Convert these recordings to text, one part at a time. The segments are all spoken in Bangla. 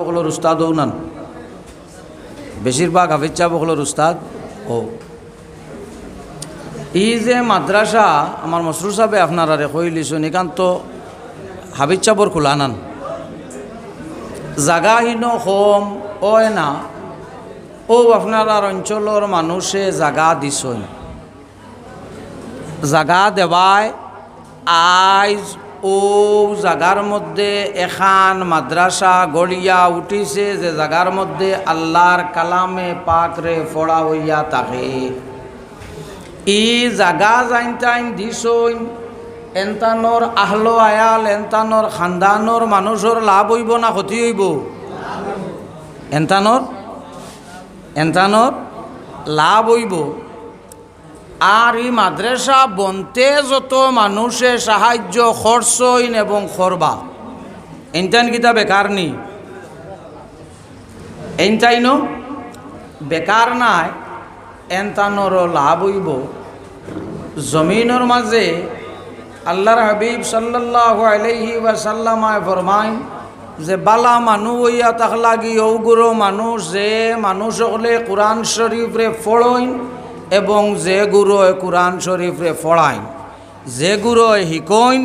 বকলোর উস্তাদও নান। বেশিরভাগ হাফিজ চা বকলোর উস্তাদ ও। ই যে মাদ্রাসা, আমার মসরুর সাহেবে আপনারা রে কইলিছুন একান্ত হাবিজ চাবর খোলা নান। জাগাহীন হোম ওয় না। ও আপনার অঞ্চলের মানুষে জাগা দিছই জাগা দেওয়ায় আইজ ও জাগার মধ্যে এখান মাদ্রাসা গড়িয়া উঠিছে যে জাগার মধ্যে আল্লাহর কালামে পাকরে ফড়া হইয়া থাকে। ই জাগা যাইন টাইম দিছইন এন্তানোর আহলো আয়াল, এন্তানোর খানদানোর মানুষের লাভ হইব না ক্ষতি হইব? এন্তানোর? এন্তানোর লাভ হইব। আর এই মাদ্রাসা বনতে যত মানুষে সাহায্য, খরচইন এবং খরবা। এনটাইন কিতা বেকার নি? এনটাইন বেকার নাই এনতানোর লাভ হইব। জমিনের মাঝে আল্লাহর হাবিব সাল্লাহ আলহি ওয়াসাল্লামায় ফরমাইন যে, বালা মানুষ হইয়া তাক লাগি ঔগুরো মানুষ যে, মানুষ হলে কোরআন শরীফরে ফড়ইন এবং যে গুরুয় কোরআন শরীফরে ফড়াইন যে গুরুয় শিকইন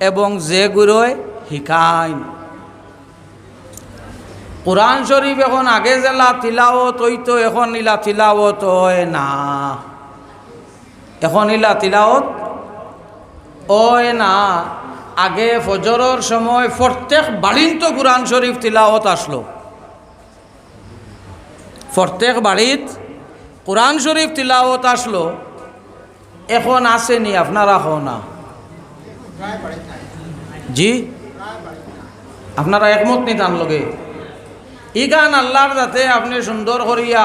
এবং যে গুরুয় শিকাইন কোরআন শরীফ এখন আগে জেলা তিলাওত হইতো, এখন ইলা তিলাওত হয় না। এখন ইলা তিলাওত ওয় না। আগে ফজরের সময় প্রত্যেক বাড়িন তো কোরআন শরীফ তিলাওত আসলো। প্রত্যেক বাড়িত কোরআন শরীফ তিলাওত আসলো, এখন আসেনি, আপনারা হও না। জি? আপনারা একমত নি তান লগে? ই গান আল্লাহর যাতে আপনি সুন্দর করিয়া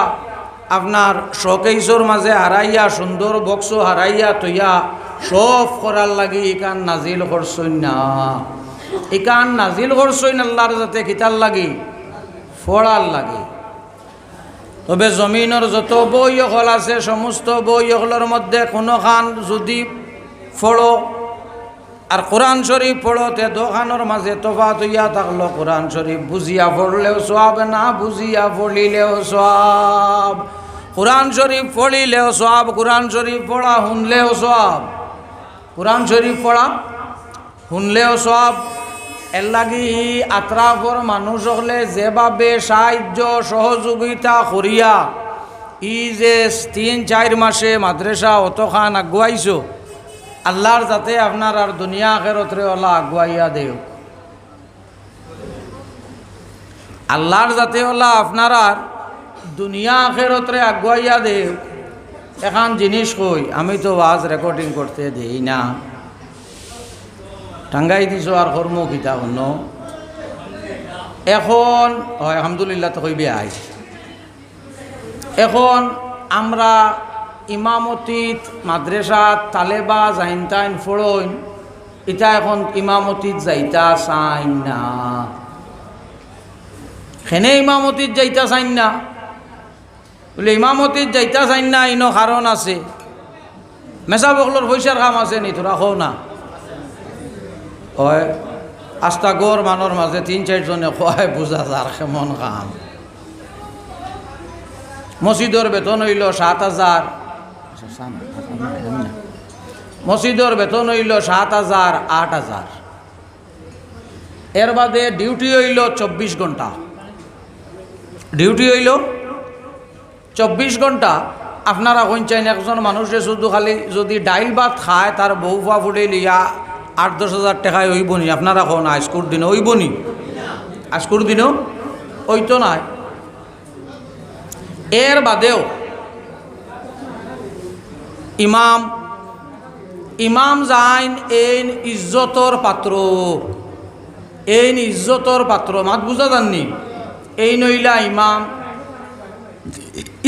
আপনার শোকেইশর মাঝে হারাইয়া, সুন্দর বক্স হারাইয়া তৈয়া সব করার লাগি ইকান নাজিল করছই না। ইকান নাজিল করছই আল্লাহর যাতে কিতার লাগি? ফড়ার লাগি। তবে জমিনের যত বই হল আছে, সমস্ত বই হলের মধ্যে কোনো খান যদি ফড়ো আর কোরআন শরীফ পড়তে দোকানের মাঝে তফাত হইয়া থাকল, কোরআন শরীফ বুঝিয়া পড়লেও সব না বুঝিয়া পড়িলেও সব কোরআন শরীফ পড়িলেও সব কোরআন শরীফ পড়া শুনলেও সব কোরআন শরীফ পড়া শুনলেও সব এর লাগি আত্রাফর মানুষ হলে যেভাবে সাহায্য সহযোগিতা করিয়া ই যে তিন, চার মাসে মাদ্রাসা অতখান আগুয়াইছো আল্লাহর যাতে আপনার আর দুনিয়া আখেরতরে ওলা আগুয়াইয়া দেও আল্লাহর যাতে ওলা আপনার আর দুনিয়া আখেরতরে আগুয়াইয়া দেও এখান জিনিস কই আমি তো আজ রেকর্ডিং করতে দিই না। টাঙ্গাই দিছ আর কর্ম কিতা অন্য এখন, হয়, আলহামদুলিল্লাহ, তো কইবে আই এখন আমরা ইমামতিত মাদ্রাসাত তালেবা যাইন তাইন ফড়ইন ইটা এখন ইমামতিত যাইতা চাইন না। সেনে ইমামতিত যাইতা চাইন না। বলে, ইমামতিত যাইতা চাইন না, ইনো কারণ আছে। মেচা বকলোর পয়সার কাম আছে নি তোরা কও না। হয়, আস্তা গড় মানৰ মাজে তিন, চাৰিজনে খোৱাই বুজা যাৰ কেমন কাম। মছজিদৰ বেতন হইল সাত হাজাৰ। মসজিদর বেতন হইল সাত হাজার আট হাজার এর বাদে ডিউটি হইল চব্বিশ ঘণ্টা ডিউটি হইল চব্বিশ ঘণ্টা আপনারা কইছেন একজন মানুষে শুধু খালি যদি ডাইল ভাত খায়, তার বউ ফা ফুটে লিয়া আট, দশ হাজার টাকায় হইব নি আপনারা কোন আজকুর দিনে হইব নি আজকুর দিনেও ওইতো নাই। এর বাদেও ইমাম ইমাম যাইন এইন ইজ্জতর পাত্র। এইন ইজ্জতর পাত্র। মাত বুঝা যাননি এই নইলা ইমাম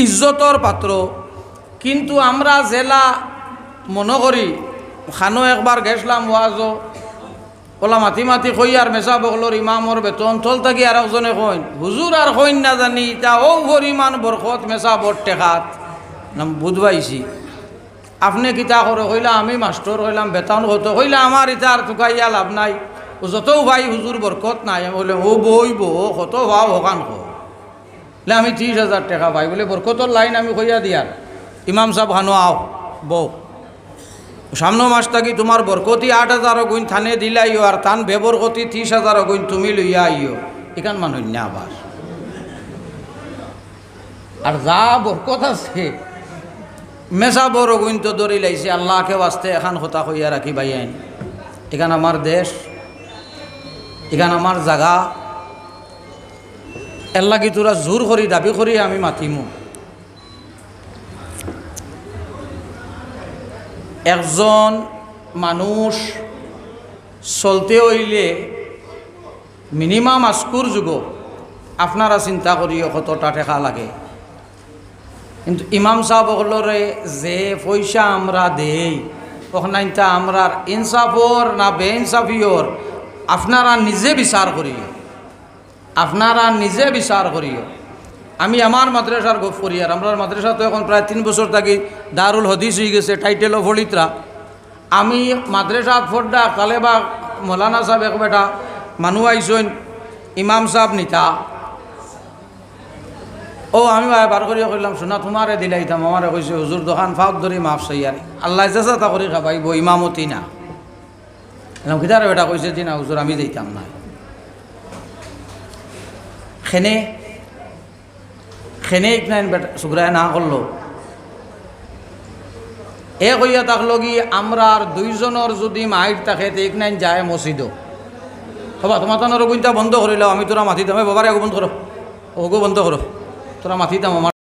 ইজ্জতর পাত্র। কিন্তু আমরা জেলা মনে করি খানো একবার গেছলাম ওয়াজও ওলা মাতি মাতি কই আর মেচা বগলোর ইমামর বেতন। তল থাকি আর একজনে কইন হুজুর আর কইন না জানি তা ও পরিমাণ বরকত মেচা বর টেকাত। নাম বুধবাইছি। আপনি কিতা করে কইলা, আমি মাস্টর কইলাম, বেতন কত? কইলা আমার ইটা আর টুকাইয়া লাভ নাই। ও যত ভাই হুজুর বরকত নাই। আমি বলে ও বই বো, কত ভাও হকান বলে আমি ত্রিশ হাজার টাকা পাই বলে বরকতর লাইন আমি কইয়া দিয়ার ইমাম সাহেব হানো আও বউ সামনে মাস থাকি তোমার বরকতি আট হাজার গুণ থানে দিলাইও, আর তান বেবরকতি ত্রিশ হাজার গুণ তুমি লইয়া আইও এখান মানুষ না আবার আর যা বরকত আছে মেসা বড় গুণ তো দরি লাইছে, আল্লাহকে বাঁচতে এখান কথা কইয়া রাখি বাইয়াইন এখান আমার দেশ, এখান আমার জাগা। এল্লা কি তোরা জোর করি, দাবি করি আমি মাতিমু। একজন মানুষ চলতে হইলে মিনিমাম আস্কুর যুগ। আপনারা চিন্তা করিও কতটা টেকা লাগে। কিন্তু ইমাম সাহেব হলরে যে পয়সা আমরা দেই ওখানটা আমরা ইনসাফর না বে ইনসাফিওর আপনারা নিজে বিচার করিও। আপনারা নিজে বিচার করিও। আমি আমার মাদ্রাসার আর আমরা মাদ্রাসা তো এখন প্রায় তিন বছর থাকি, দারুল হদিস হয়ে গেছে টাইটেল অফ হলিত্রা আমি মাদ্রাসা ফোড্ডা কালেবা মৌলানা সাহেব এক বেটা মানুষ আইসইন, ইমাম সাহেব নিতা। ও, আমি বার করিয়া কইলাম, শোনা, তোমারে দিলাইতাম, আমারে কইছে, হুজুর, দোকান ফাঁক ধরি, মাফ সইয়ারে আল্লাহ চেষ্টা তা করি খাবাইব ইমামতি না। এলাম কিতারে বেটা কইছে যে না, হুজুর, আমি দিতাম না। খেনে খেনে ইকনাইন বেটা সুগ্রায় না করল। এ কইয়া থাকল কি আমরা আর দুইজনের যদি মাইট থাকে তে ইকনাইন যায় মসজিদ। হবা, তোমার তো রগুনটা বন্ধ করিলাম আমি তোরা মাথি দামে বাবার এগো বন্ধ করো। ওগো বন্ধ করো। তোরা মাথি দাম আমার